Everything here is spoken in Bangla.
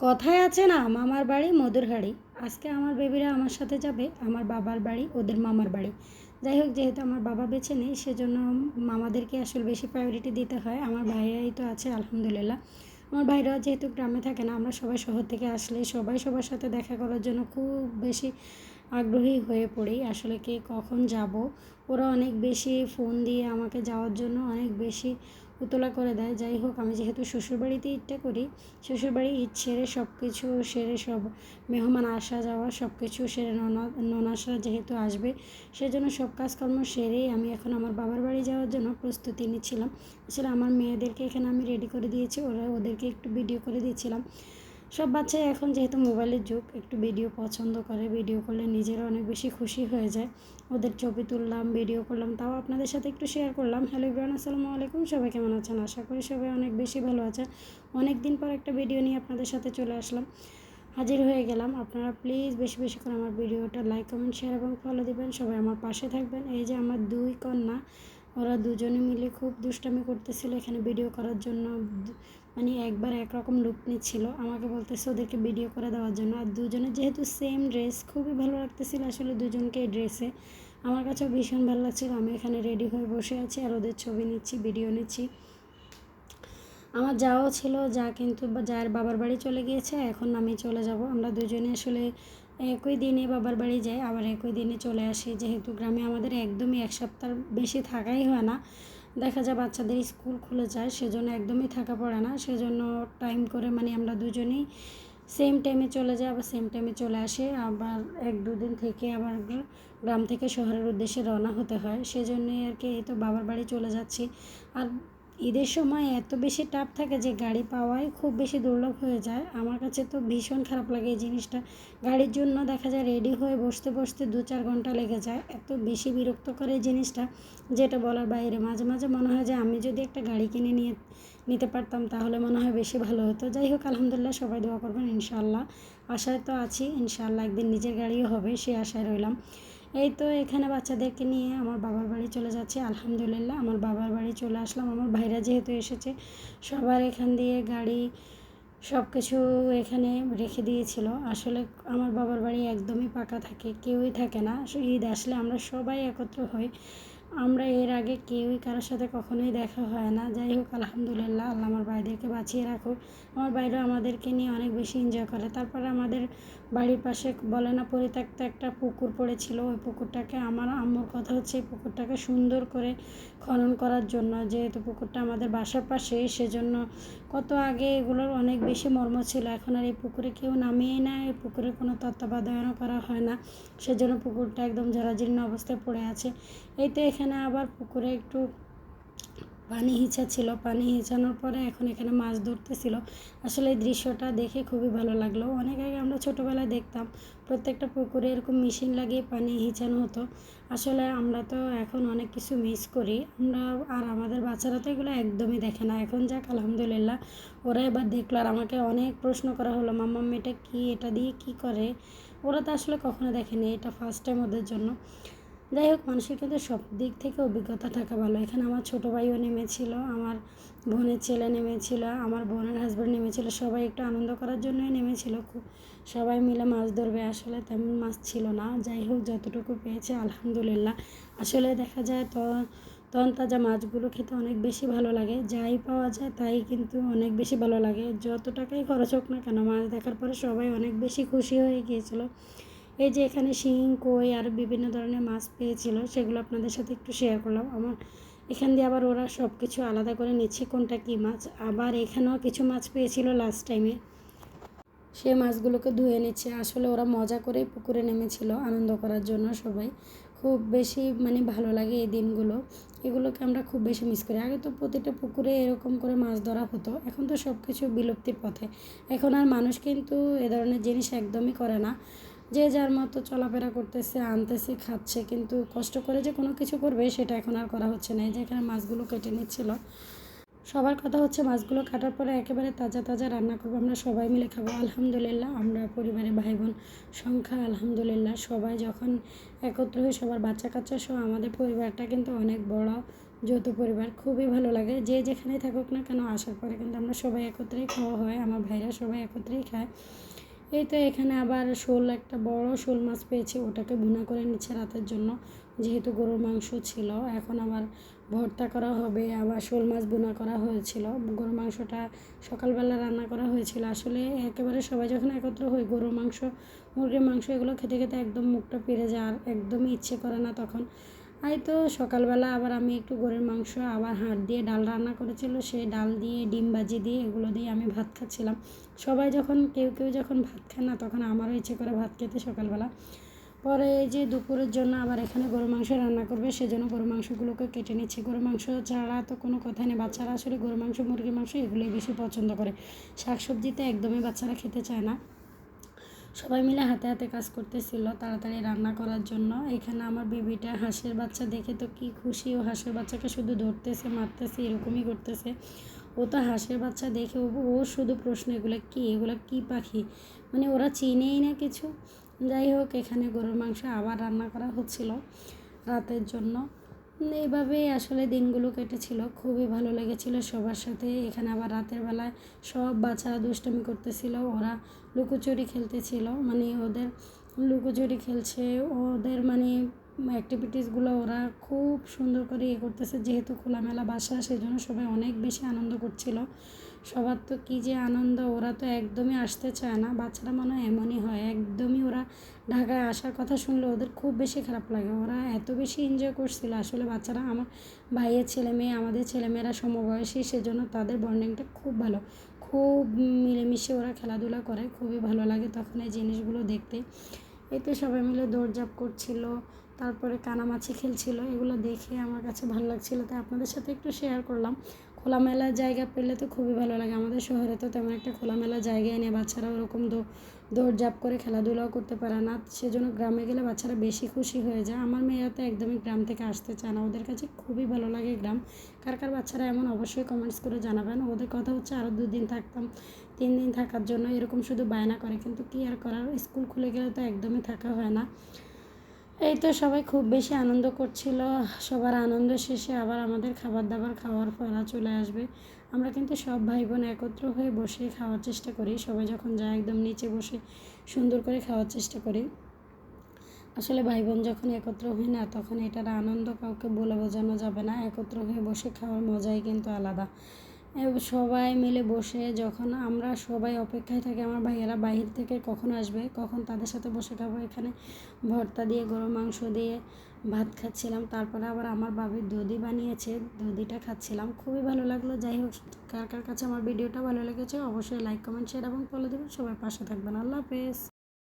কথায় আছে না, মামার বাড়ি মধুর হাড়ি। আজকে আমার বেবিরা আমার সাথে যাবে, আমার বাবার বাড়ি, ওদের মামার বাড়ি। যাই হোক, যেহেতু আমার বাবা বেছে নেই, সেজন্য মামাদেরকে আসলে বেশি প্রায়োরিটি দিতে হয়। আমার ভাইরাই তো আছে, আলহামদুলিল্লাহ। আমার ভাইরা যেহেতু গ্রামে থাকে না, আমরা সবাই শহর থেকে আসলে সবাই সবার সাথে দেখা করার জন্য খুব বেশি আগ্রহী হয়ে পড়ি, আসলে কে কখন যাব। ওরা অনেক বেশি ফোন দিয়ে আমাকে যাওয়ার জন্য অনেক বেশি উতলা করে দেয়। যাই হোক, আমি যেহেতু শ্বশুরবাড়িতে ঈদটা করি, শ্বশুরবাড়ি ঈদ সেরে সব কিছু সেরে সব মেহমান আসা যাওয়া সব কিছু সেরে ননা, ননাসরা যেহেতু আসবে, সেজন্য সব কাজকর্ম সেরেই আমি এখন আমার বাবার বাড়ি যাওয়ার জন্য প্রস্তুতি নিচ্ছিলাম। আসলে আমার মেয়েদেরকে এখানে আমি রেডি করে দিয়েছি, ওরা ওদেরকে একটু ভিডিও করে দিয়েছিলাম। সব বাচ্চাই এখন যেহেতু মোবাইলের যুগ, একটু ভিডিও পছন্দ করে ভিডিও করলে নিজেরা অনেক বেশি খুশি হয়ে যায়। ওদের ছবি তুললাম ভিডিও করলাম, তাও আপনাদের সাথে একটু শেয়ার করলাম। হ্যালো ইব্রান আসসালামু আলাইকুম, সবাই কেমন আছেন? আশা করি সবাই অনেক বেশি ভালো আছেন। অনেক দিন পর একটা ভিডিও নিয়ে আপনাদের সাথে চলে আসলাম। হাজির হয়ে গেলাম। আপনারা প্লিজ বেশি বেশি করে আমার ভিডিওটা লাইক কমেন্ট শেয়ার এবং ফলো দিবেন। সবাই আমার পাশে থাকবেন। এই যে আমার দুই কন্যা, ওরা দুজনে মিলে খুব দুষ্টামি করতেছিল এখানে ভিডিও করার জন্য। মানে একবার একরকম লুক নিচ্ছিল। আমাকে বলতেছে ওদেরকে ভিডিও করে দেওয়ার জন্য। আর দুজনে যেহেতু সেম ড্রেস খুবই ভালো লাগতেছিল আসলে দুজনকে এই ড্রেসে আমার কাছেও ভীষণ ভালো লাগছিল। আমি এখানে রেডি হয়ে বসে আছি আর ওদের ছবি নিচ্ছি ভিডিও নিচ্ছি। আমার যাও ছিল, যা কিন্তু যার বাবার বাড়ি চলে গিয়েছে, এখন আমি চলে যাব। আমরা দুজনে আসলে একই দিনে বাবার বাড়ি যাই, আবার একই দিনে চলে আসি। যেহেতু গ্রামে আমাদের একদমই এক সপ্তাহ বেশি থাকাই হয় না। দেখা যায় বাচ্চাদের স্কুল খুলে যায়, সেজন্য একদমই থাকা পড়ে না। সেজন্য টাইম করে মানে আমরা দুজনেই সেম টাইমে চলে যায় আবার সেম টাইমে চলে আসে। আবার এক দুদিন থেকে আবার গ্রাম থেকে শহরের উদ্দেশ্যে রওনা হতে হয়। সেজন্যই আর কি এই তো বাবার বাড়ি চলে যাচ্ছি। আর ঈদের সময় এত বেশি টাপ থাকে যে গাড়ি পাওয়াই খুব বেশি দুর্লভ হয়ে যায়। আমার কাছে তো ভীষণ খারাপ লাগে এই জিনিসটা। গাড়ির জন্য দেখা যায় রেডি হয়ে বসতে বসতে দু চার ঘণ্টা লেগে যায়। এত বেশি বিরক্ত করে এই জিনিসটা, যেটা বলার বাইরে। মাঝে মাঝে মনে হয় যে আমি যদি একটা গাড়ি কিনে নিয়ে নিতে পারতাম, তাহলে মনে হয় বেশি ভালো হতো। যাই হোক, আলহামদুলিল্লাহ সবাই দোয়া করবেন ইনশাল্লাহ আশায় তো আছি ইনশাল্লাহ একদিন নিজের গাড়িও হবে, সে আশায় রইলাম। এই তো এখানে বাচ্চাদেরকে নিয়ে আমার বাবার বাড়ি চলে যাচ্ছে, আলহামদুলিল্লাহ। আমার বাবার বাড়ি চলে আসলাম, আমার ভাইরা যেহেতু এসেছে, সবার এখান দিয়ে গাড়ি সব কিছু এখানে রেখে দিয়েছিল। আসলে আমার বাবার বাড়ি একদমই পাকা থাকে, কেউই থাকে না। ঈদ আসলে আমরা সবাই একত্র হই। আমরা এর আগে কেউই কারোর সাথে কখনোই দেখা হয় না। যাই হোক, আলহামদুলিল্লাহ, আল্লাহ আমার ভাইদেরকে বাঁচিয়ে রাখুক। আমার ভাইরা আমাদেরকে নিয়ে অনেক বেশি এনজয় করে। তারপরে আমাদের বাড়ির পাশে বলে না, পরিত্যক্ত একটা পুকুর পড়েছিল। ওই পুকুরটাকে আমার আম্মুর কথা হচ্ছে, এই পুকুরটাকে সুন্দর করে খনন করার জন্য। যেহেতু পুকুরটা আমাদের বাসার পাশে, সেজন্য কত আগে এগুলোর অনেক বেশি মর্ম ছিল। এখন আর এই পুকুরে কেউ নামিয়েই না এই পুকুরে কোনো তত্ত্বাবধানও করা হয় না। সেজন্য পুকুরটা একদম জরাজীর্ণ অবস্থায় পড়ে আছে। এই তো এখানে আবার পুকুরে একটু পানি হিঁচা ছিল পানি হিঁচানোর পরে এখন এখানে মাছ ধরতেছিল। আসলে এই দৃশ্যটা দেখে খুবই ভালো লাগল। অনেক আগে আমরা ছোটোবেলায় দেখতাম, প্রত্যেকটা পুকুরে এরকম মেশিন লাগিয়ে পানি হিঁচানো হতো। আসলে আমরা তো এখন অনেক কিছু মিস করি। আমরা আর আমাদের বাচ্চারা তো এগুলো একদমই দেখে না। এখন যাক, আলহামদুলিল্লাহ। ওরা এবার দেখল আর আমাকে অনেক প্রশ্ন করা হলো মাম্মাম এটা কী, এটা দিয়ে কী করে? ওরা তো আসলে কখনো দেখেনি, এটা ফার্স্ট টাইম ওদের জন্য। যাই হোক, মানুষের কিন্তু সব দিক থেকে অভিজ্ঞতা থাকা ভালো। এখানে আমার ছোটো ভাইও নেমেছিল, আমার বোনের ছেলে নেমেছিল, আমার বোনের হাজব্যান্ড নেমেছিল, সবাই একটু আনন্দ করার জন্যই নেমেছিল খুব। সবাই মিলে মাছ ধরবে আসলে, তেমন মাছ ছিল না। যাই হোক, যতটুকু পেয়েছে, আলহামদুলিল্লাহ। আসলে দেখা যায় তো তখন তাজা মাছগুলো খেতে অনেক বেশি ভালো লাগে। যাই পাওয়া যায়, তাই কিন্তু অনেক বেশি ভালো লাগে। যত টাকাই খরচ হোক না কেন, মাছ দেখার পরে সবাই অনেক বেশি খুশি হয়ে গিয়েছিল। এই যে এখানে শিং, কই আর বিভিন্ন ধরনের মাছ পেয়েছিল, সেগুলো আপনাদের সাথে একটু শেয়ার করলাম। আমার এখান দিয়ে আবার ওরা সব কিছু আলাদা করে নিচ্ছে, কোনটা কী মাছ। আবার এখানেও কিছু মাছ পেয়েছিল লাস্ট টাইমে সে মাছগুলোকে ধুয়ে নিচ্ছে। আসলে ওরা মজা করে পুকুরে নেমেছিল আনন্দ করার জন্য সবাই। খুব বেশি মানে ভালো লাগে এই দিনগুলো। এগুলোকে আমরা খুব বেশি মিস করি। আগে তো প্রতিটা পুকুরে এরকম করে মাছ ধরা হতো, এখন তো সব কিছু বিলুপ্তির পথে। এখন আর মানুষ কিন্তু এ ধরনের জিনিস একদমই করে না। যে যার মতো চলাফেরা করতেছে, আনতেছে, খাচ্ছে, কিন্তু কষ্ট করে যে কোনো কিছু করবে, সেটা এখন আর করা হচ্ছে না। এই যে এখানে মাছগুলো কেটে নিচ্ছিল। সবার কথা হচ্ছে মাছগুলো কাটার পরে একেবারে তাজা তাজা রান্না করব আমরা সবাই মিলে খাব। আলহামদুলিল্লাহ, আমরা পরিবারে ভাই বোন সংখ্যা আলহামদুলিল্লাহ। সবাই যখন একত্র হয়ে সবার বাচ্চা কাচ্চা সহ আমাদের পরিবারটা কিন্তু অনেক বড়, যৌথ পরিবার। খুবই ভালো লাগে। যে যেখানে থাকুক না কেন, আসার পরে কিন্তু আমরা সবাই একত্রেই খাওয়া হয়। আমার ভাইরা সবাই একত্রেই খায়। এই তো এখানে আবার শোল, একটা বড় শোল মাছ পেয়েছি, ওটাকে ভুনা করে নিচ্ছে রাতের জন্য, যেহেতু গরুর মাংস ছিল। এখন আবার ভর্তা করা হবে, আবার শোল মাছ ভুনা করা হয়েছিল। গরুর মাংসটা সকালবেলা রান্না করা হয়েছিল। আসলে একেবারে সবাই যখন একত্র হই, গরুর মাংস, মুরগির মাংস এগুলো খেতে খেতে একদম মুখটা পেরে যায়, আর একদমই ইচ্ছে করে না তখন এই তো সকালবেলা আবার আমি একটু গরুর মাংস, আবার হাড় দিয়ে ডাল রান্না করেছিল। সেই ডাল দিয়ে, ডিম ভাজি দিয়ে, এগুলো দিয়ে আমি ভাত খাচ্ছিলাম। সবাই যখন, কেউ কেউ যখন ভাত খায় না, তখন আমারও ইচ্ছে করে ভাত খেতে সকালবেলা। পরে যে দুপুরের জন্য আবার এখানে গরু মাংস রান্না করবে, সেজন্য গরু মাংসগুলোকে কেটে নিচ্ছি। গরু মাংস ছাড়া তো কোনো কথা নেই। বাচ্চারা আসলে গরু মাংস, মুরগির মাংস এগুলোই বেশি পছন্দ করে। শাকসবজিতে একদমই বাচ্চারা খেতে চায় না। সবাই মিলে হাতে হাতে কাজ করতেছিল তাড়াতাড়ি রান্না করার জন্য। এখানে আমার বেবিটা হাঁসের বাচ্চা দেখে তো কি খুশি। ও হাঁসের বাচ্চাকে শুধু ধরতেছে, মারতেছে, এরকমই করতেছে। ও তো হাঁসের বাচ্চা দেখে ও শুধু প্রশ্ন, এগুলো কী? এগুলো কী পাখি? মানে ওরা চিনেই না কিছু। যাই হোক, এখানে গরুর মাংস আবার রান্না করা হচ্ছিল রাতের জন্য। এইভাবেই আসলে দিনগুলো কেটেছিল। খুবই ভালো লেগেছিল সবার সাথে। এখানে আবার রাতের বেলায় সব বাচ্চারা দুষ্টামি করতেছিল। ওরা লুকোচুরি খেলতেছিল। মানে ওদের লুকোচুরি খেলছে। ওদের মানে অ্যাক্টিভিটিসগুলো ওরা খুব সুন্দর করে ইয়ে করতেছে। যেহেতু খোলামেলা বাসা সেই জন্য সবাই অনেক বেশি আনন্দ করছিল। সবার তো কী যে আনন্দ, ওরা তো একদমই আসতে চায় না। বাচ্চারা মনে এমনই হয়। ওরা ঢাকায় আসার কথা শুনলে ওদের খুব বেশি খারাপ লাগে। ওরা এত বেশি এনজয় করছিল। আসলে বাচ্চারা আমার ভাইয়ের ছেলে মেয়ে, আমাদের ছেলেমেয়েরা সমবয়সী, সেজন্য তাদের বন্ডিংটা খুব ভালো। খুব মিলেমিশে ওরা খেলাধুলা করে, খুবই ভালো লাগে তখন এই জিনিসগুলো দেখতে। এতে সবাই মিলে দৌড়ঝাঁপ করছিল, তারপরে কানামাছি খেলছিল, এগুলো দেখে আমার কাছে ভালো লাগছিল। তাই আপনাদের সাথে একটু শেয়ার করলাম। খোলামেলা জায়গা পেলে তো খুবই ভালো লাগে। আমাদের শহরে তো তেমন একটা খোলামেলা জায়গায় নেই। বাচ্চারা ওরকম দৌড়ঝাঁপ করে খেলাধুলাও করতে পারে না। সেজন্য গ্রামে গেলে বাচ্চারা বেশি খুশি হয়ে যায়। আমার মেয়েরা তো একদমই গ্রাম থেকে আসতে চায় না। ওদের কাছে খুবই ভালো লাগে গ্রাম। কার কার বাচ্চারা এমন অবশ্যই কমেন্টস করে জানাবেন। ওদের কথা হচ্ছে আরও দুদিন থাকতাম। তিন দিন থাকার জন্য এরকম শুধু বায়না করে। কিন্তু কী আর করার? স্কুল খুলে গেলে তো একদমই থাকা হয় না। এই তো সবাই খুব বেশি আনন্দ করছিল। সবার আনন্দ শেষে আবার আমাদের খাবার দাবার খাওয়ার পরা চলে আসবে। আমরা কিন্তু সব ভাই বোন একত্র হয়ে বসে খাওয়ার চেষ্টা করি। সবাই যখন যায় একদম নিচে বসে সুন্দর করে খাওয়ার চেষ্টা করি। আসলে ভাই বোন যখন একত্র হই না, তখন এটার আনন্দ কাউকে বলে বোঝানো যাবে না। একত্র হয়ে বসে খাওয়ার মজাই কিন্তু আলাদা। সবাই মিলে বসে যখন আমরা সবাই অপেক্ষায় থাকি, আমার ভাইয়েরা বাহির থেকে কখন আসবে, কখন তাদের সাথে বসে খাব, এখানে ভর্তা দিয়ে গরু মাংস দিয়ে ভাত খাচ্ছিলাম। তারপরে আবার আমার বাবির দধি বানিয়েছে, দধিটা খাচ্ছিলাম। খুবই ভালো লাগল। যাই হোক, কার কার কাছে আমার ভিডিওটা ভালো লেগেছে, অবশ্যই লাইক কমেন্ট শেয়ার এবং ফলো দেবেন। সবাই পাশে থাকবেন। আল্লাহ হাফেজ।